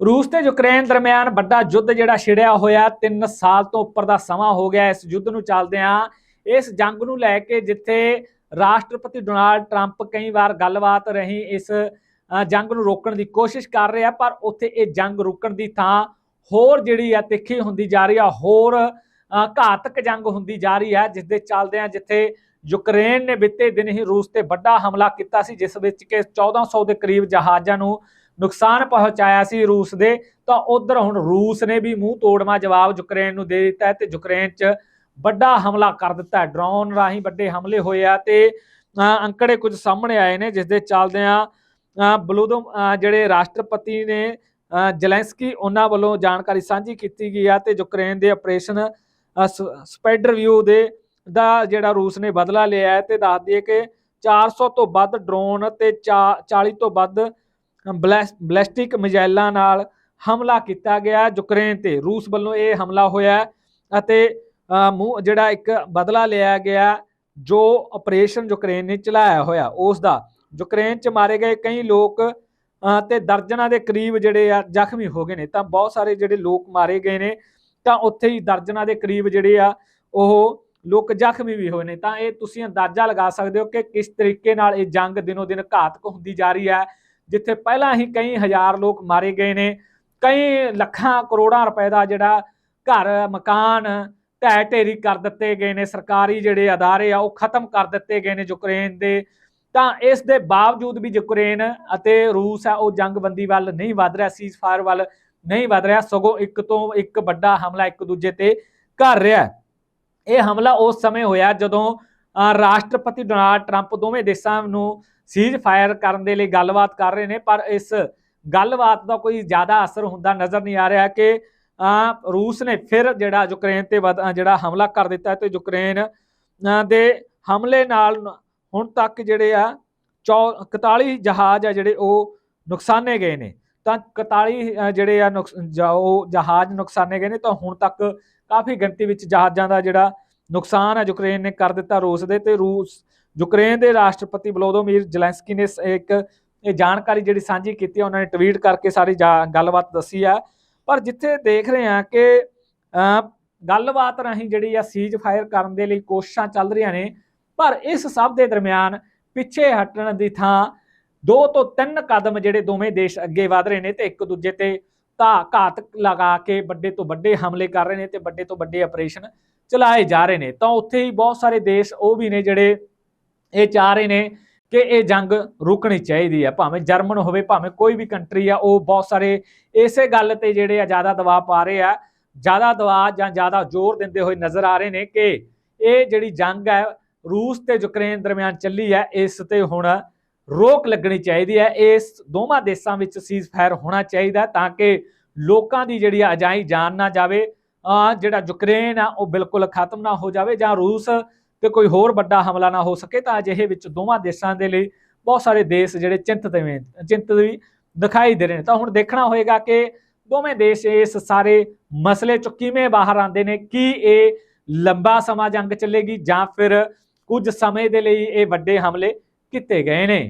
ਰੂਸ ਤੇ ਯੂਕਰੇਨ ਦਰਮਿਆਨ ਵੱਡਾ ਯੁੱਧ ਜਿਹੜਾ ਛਿੜਿਆ ਹੋਇਆ 3 ਸਾਲ ਤੋਂ ਉੱਪਰ ਦਾ ਸਮਾਂ ਹੋ ਗਿਆ ਇਸ ਯੁੱਧ ਨੂੰ ਚੱਲਦਿਆਂ। ਇਸ ਜੰਗ ਨੂੰ ਲੈ ਕੇ ਜਿੱਥੇ ਰਾਸ਼ਟਰਪਤੀ ਡੋਨਾਲਡ ਟਰੰਪ ਕਈ ਵਾਰ ਗੱਲਬਾਤ ਰਹੀ ਇਸ ਜੰਗ ਨੂੰ ਰੋਕਣ ਦੀ ਕੋਸ਼ਿਸ਼ ਕਰ ਰਿਹਾ ਪਰ ਉੱਥੇ ਇਹ ਜੰਗ ਰੁਕਣ ਦੀ ਥਾਂ ਹੋਰ ਜਿਹੜੀ ਆ ਤਿੱਖੀ ਹੁੰਦੀ ਜਾ ਰਹੀ ਆ ਹੋਰ ਅ, ਘਾਤਕ ਜੰਗ ਹੁੰਦੀ ਜਾ ਰਹੀ ਹੈ ਜਿਸ ਦੇ ਚੱਲਦਿਆਂ ਜਿੱਥੇ ਯੂਕਰੇਨ ਨੇ ਬਿੱਤੇ ਦਿਨ ਹੀ ਰੂਸ ਤੇ ਵੱਡਾ ਹਮਲਾ ਕੀਤਾ ਸੀ ਜਿਸ ਵਿੱਚ ਕਿ 1400 ਦੇ ਕਰੀਬ ਜਹਾਜ਼ਾਂ ਨੂੰ ਨੁਕਸਾਨ ਪਹੁੰਚਾਇਆ ਸੀ ਰੂਸ ਦੇ ਤਾਂ ਉਧਰ ਹੁਣ ਰੂਸ ਨੇ ਵੀ ਮੂੰਹ ਤੋੜਵਾ ਜਵਾਬ ਯੂਕਰੇਨ ਨੂੰ ਦੇ ਦਿੱਤਾ ਹੈ ਤੇ ਯੂਕਰੇਨ 'ਚ ਵੱਡਾ ਹਮਲਾ ਕਰ ਦਿੱਤਾ ਡਰੋਨ ਰਾਹੀਂ ਵੱਡੇ ਹਮਲੇ ਹੋਏ ਆ ਤੇ ਅੰਕੜੇ ਕੁਝ ਸਾਹਮਣੇ ਆਏ ਨੇ ਜਿਸ ਦੇ ਚੱਲਦਿਆਂ ਅ, ਜਿਹੜੇ ਰਾਸ਼ਟਰਪਤੀ ਨੇ ਅ, ਜ਼ੈਲੈਂਸਕੀ ਉਹਨਾਂ ਵੱਲੋਂ ਜਾਣਕਾਰੀ ਸਾਂਝੀ ਕੀਤੀ ਗਈ ਆ ਤੇ ਯੂਕਰੇਨ ਦੇ ਆਪਰੇਸ਼ਨ ਅ, ਸਪਾਈਡਰ ਵਿਊ ਦੇ ਦਾ ਜਿਹੜਾ ਰੂਸ ਨੇ ਬਦਲਾ ਲਿਆ ਹੈ ਤੇ ਦੱਸ ਦਈਏ ਕਿ 400 ਤੋਂ ਵੱਧ ਡਰੋਨ ਤੇ ਚਾ- 40 ਤੋਂ ਵੱਧ ਬਲੈਸਟਿਕ ਮਿਜ਼ਾਈਲਾਂ ਨਾਲ ਹਮਲਾ ਕੀਤਾ ਗਿਆ। ਯੂਕਰੇਨ ਤੇ ਰੂਸ ਵੱਲੋਂ ਇਹ ਹਮਲਾ ਹੋਇਆ ਅਤੇ ਮੂੰਹ ਜਿਹੜਾ ਇੱਕ ਬਦਲਾ ਲਿਆ ਗਿਆ ਜੋ ਆਪਰੇਸ਼ਨ ਯੂਕਰੇਨ ਨੇ ਚਲਾਇਆ ਹੋਇਆ। ਉਸ ਦਾ ਯੂਕਰੇਨ 'ਚ ਮਾਰੇ ਗਏ ਕਈ ਲੋਕ ਅ, ਤੇ ਦਰਜਨਾਂ ਦੇ ਕਰੀਬ ਜਿਹੜੇ ਆ ਜ਼ਖਮੀ ਹੋ ਗਏ ਨੇ। ਤਾਂ ਬਹੁਤ ਸਾਰੇ ਜਿਹੜੇ ਲੋਕ ਮਾਰੇ ਗਏ ਨੇ ਤਾਂ ਉੱਥੇ ਹੀ ਦਰਜਨਾਂ ਦੇ ਕਰੀਬ ਜਿਹੜੇ ਆ ਉਹ ਲੋਕ ਜ਼ਖਮੀ ਵੀ ਹੋਏ ਨੇ। ਤਾਂ ਇਹ ਤੁਸੀਂ ਅੰਦਾਜ਼ਾ ਲਗਾ ਸਕਦੇ ਹੋ ਕਿ ਕਿਸ ਤਰੀਕੇ ਨਾਲ ਇਹ ਜੰਗ ਦਿਨੋ ਦਿਨ ਘਾਤਕ ਹੁੰਦੀ ਜਾ ਰਹੀ ਹੈ ਜਿੱਥੇ ਪਹਿਲਾਂ ਹੀ ਕਈ ਹਜ਼ਾਰ ਲੋਕ ਮਾਰੇ ਗਏ ਨੇ ਕਈ ਲੱਖਾਂ ਕਰੋੜਾਂ ਰੁਪਏ ਦਾ ਜਿਹੜਾ ਘਰ ਮਕਾਨ ਢਹਿ ਢੇਰੀ ਕਰ ਦਿੱਤੇ ਗਏ ਨੇ ਸਰਕਾਰੀ ਜਿਹੜੇ ਅਦਾਰੇ ਆ ਉਹ ਖਤਮ ਕਰ ਦਿੱਤੇ ਗਏ ਨੇ ਯੂਕਰੇਨ ਦੇ। ਤਾਂ ਇਸ ਦੇ ਬਾਵਜੂਦ ਵੀ ਯੂਕਰੇਨ ਅਤੇ ਰੂਸ ਆ ਉਹ ਜੰਗਬੰਦੀ ਵੱਲ ਨਹੀਂ ਵਧ ਰਿਹਾ ਸੀਜ਼ਫਾਇਰ ਵੱਲ ਨਹੀਂ ਵਧ ਰਿਹਾ ਸਗੋਂ ਇੱਕ ਤੋਂ ਇੱਕ ਵੱਡਾ ਹਮਲਾ ਇੱਕ ਦੂਜੇ ਤੇ ਕਰ ਰਿਹਾ। ਇਹ ਹਮਲਾ ਉਸ ਸਮੇਂ ਹੋਇਆ ਜਦੋਂ ਅ, ਰਾਸ਼ਟਰਪਤੀ ਡੋਨਾਲਡ ਟਰੰਪ ਦੋਵੇਂ ਦੇਸ਼ਾਂ ਨੂੰ ਸੀਜ਼ ਫਾਇਰ ਕਰਨ ਦੇ ਲਈ ਗੱਲਬਾਤ ਕਰ ਰਹੇ ਨੇ, ਪਰ ਇਸ ਗੱਲਬਾਤ ਦਾ ਕੋਈ ਜ਼ਿਆਦਾ ਅਸਰ ਹੁੰਦਾ ਨਜ਼ਰ ਨਹੀਂ ਆ ਰਿਹਾ ਕਿ ਰੂਸ ਨੇ ਫਿਰ ਜਿਹੜਾ ਯੂਕਰੇਨ ਤੇ ਵਧ- ਜਿਹੜਾ ਹਮਲਾ ਕਰ ਦਿੱਤਾ ਹੈ ਤੇ ਯੂਕਰੇਨ ਦੇ ਹਮਲੇ ਨਾਲ ਹੁਣ ਤੱਕ ਜਿਹੜੇ ਆ, ਚੌ- 41 ਜਹਾਜ਼ ਆ ਜਿਹੜੇ ਉਹ ਨੁਕਸਾਨੇ ਗਏ ਨੇ। ਤਾਂ 41 ਜਿਹੜੇ ਆ ਨੁਕਸ- ਉਹ ਜਹਾਜ਼ ਨੁਕਸਾਨੇ ਗਏ ਨੇ, ਤਾਂ ਹੁਣ ਤੱਕ ਕਾਫੀ ਗਿਣਤੀ ਵਿੱਚ ਜਹਾਜ਼ਾਂ ਦਾ ਜਿਹੜਾ ਨੁਕਸਾਨ ਆ ਯੂਕਰੇਨ ਨੇ ਕਰ ਦਿੱਤਾ ਰੂਸ ਦੇ ਤੇ ਰੂਸ ਯੂਕਰੇਨ ਦੇ ਰਾਸ਼ਟਰਪਤੀ ਵਲੋਦੋਮੀਰ ਜ਼ੈਲੈਂਸਕੀ ਨੇ ਇੱਕ, ਇਹ ਜਾਣਕਾਰੀ ਜਿਹੜੀ ਸਾਂਝੀ ਕੀਤੀ ਉਹਨਾਂ ਨੇ ਟਵੀਟ ਕਰਕੇ ਸਾਰੀ ਜਾ- ਗੱਲਬਾਤ ਦੱਸੀ ਆ। ਪਰ ਜਿੱਥੇ ਦੇਖ ਰਹੇ ਆ ਕਿ ਗੱਲਬਾਤ ਰਾਹੀਂ ਜਿਹੜੀ ਆ ਸੀਜ਼ ਫਾਇਰ ਕਰਨ ਦੇ ਲਈ ਕੋਸ਼ਿਸ਼ਾਂ ਚੱਲ ਰਹੀਆਂ ਨੇ, ਪਰ ਇਸ ਸਭ ਦੇ ਦਰਮਿਆਨ ਪਿੱਛੇ ਹਟਣ ਦੀ ਥਾਂ ਦੋ ਤੋਂ ਤਿੰਨ ਕਦਮ ਜਿਹੜੇ ਦੋਵੇਂ ਦੇਸ਼ ਅੱਗੇ ਵਧ ਰਹੇ ਨੇ ਤੇ ਇੱਕ ਦੂਜੇ ਤੇ ਤਾਂ ਘਾਤ ਲਗਾ ਕੇ ਵੱਡੇ ਤੋਂ ਵੱਡੇ ਹਮਲੇ ਕਰ ਰਹੇ ਨੇ ਤੇ ਵੱਡੇ ਤੋਂ ਵੱਡੇ ਆਪਰੇਸ਼ਨ ਚਲਾਏ ਜਾ ਰਹੇ ਨੇ। ਤਾਂ ਉੱਥੇ ਹੀ ਬਹੁਤ ਸਾਰੇ ਦੇਸ਼ ਉਹ ਵੀ ਨੇ ਜਿਹੜੇ ਇਹ ਚਾਹ ਰਹੇ ਨੇ ਕਿ ਇਹ ਜੰਗ ਰੁਕਣੀ ਚਾਹੀਦੀ ਹੈ ਭਾਵੇਂ ਜਰਮਨ ਹੋਵੇ, ਭਾਵੇਂ ਕੋਈ ਵੀ ਕੰਟਰੀ ਆ, ਉਹ ਬਹੁਤ ਸਾਰੇ ਇਸੇ ਗੱਲ ਤੇ ਜਿਹੜੇ ਆ ਜ਼ਿਆਦਾ ਦਬਾਅ ਪਾ ਰਹੇ ਆ, ਜ਼ਿਆਦਾ ਦਬਾਅ ਜਾਂ ਜ਼ਿਆਦਾ ਜ਼ੋਰ ਦਿੰਦੇ ਹੋਏ ਨਜ਼ਰ ਆ ਰਹੇ ਨੇ ਕਿ ਇਹ ਜਿਹੜੀ ਜੰਗ ਹੈ ਰੂਸ ਤੇ ਯੂਕਰੇਨ ਦਰਮਿਆਨ ਚੱਲੀ ਹੈ ਇਸ ਤੇ ਹੁਣ ਰੋਕ ਲੱਗਣੀ ਚਾਹੀਦੀ ਹੈ ਇਸ ਦੋਵਾਂ ਦੇਸ਼ਾਂ ਵਿੱਚ ਸੀਜ਼ ਫਾਇਰ ਹੋਣਾ ਚਾਹੀਦਾ ਤਾਂ ਕਿ ਲੋਕਾਂ ਦੀ ਜਿਹੜੀ ਆ ਅਜਾਈ ਜਾਨ ਨਾ ਜਾਵੇ ਅਹ ਜਿਹੜਾ ਯੂਕਰੇਨ ਆ, ਉਹ ਬਿਲਕੁਲ ਖਤਮ ਨਾ ਹੋ ਜਾਵੇ ਜਾਂ ਰੂਸ ਤੇ ਕੋਈ ਹੋਰ ਵੱਡਾ ਹਮਲਾ ਨਾ ਹੋ ਸਕੇ ਤਾਂ ਅਜਿਹੇ ਵਿੱਚ ਦੋਵਾਂ ਦੇਸ਼ਾਂ ਦੇ ਲਈ ਬਹੁਤ ਸਾਰੇ ਦੇਸ਼ ਜਿਹੜੇ ਚਿੰਤਤ ਵੀ ਚਿੰਤਤ ਵੀ ਦਿਖਾਈ ਦੇ ਰਹੇ ਨੇ। ਤਾਂ ਹੁਣ ਦੇਖਣਾ ਹੋਏਗਾ ਕਿ ਦੋਵੇਂ ਦੇਸ਼ ਇਸ ਸਾਰੇ ਮਸਲੇ ਚੋਂ ਕਿਵੇਂ ਬਾਹਰ ਆਉਂਦੇ ਨੇ, ਕੀ ਇਹ ਲੰਬਾ ਸਮਾਂ ਜੰਗ ਚੱਲੇਗੀ ਜਾਂ ਫਿਰ ਕੁਝ ਸਮੇਂ ਦੇ ਲਈ ਇਹ ਵੱਡੇ ਹਮਲੇ ਕੀਤੇ ਗਏ ਨੇ।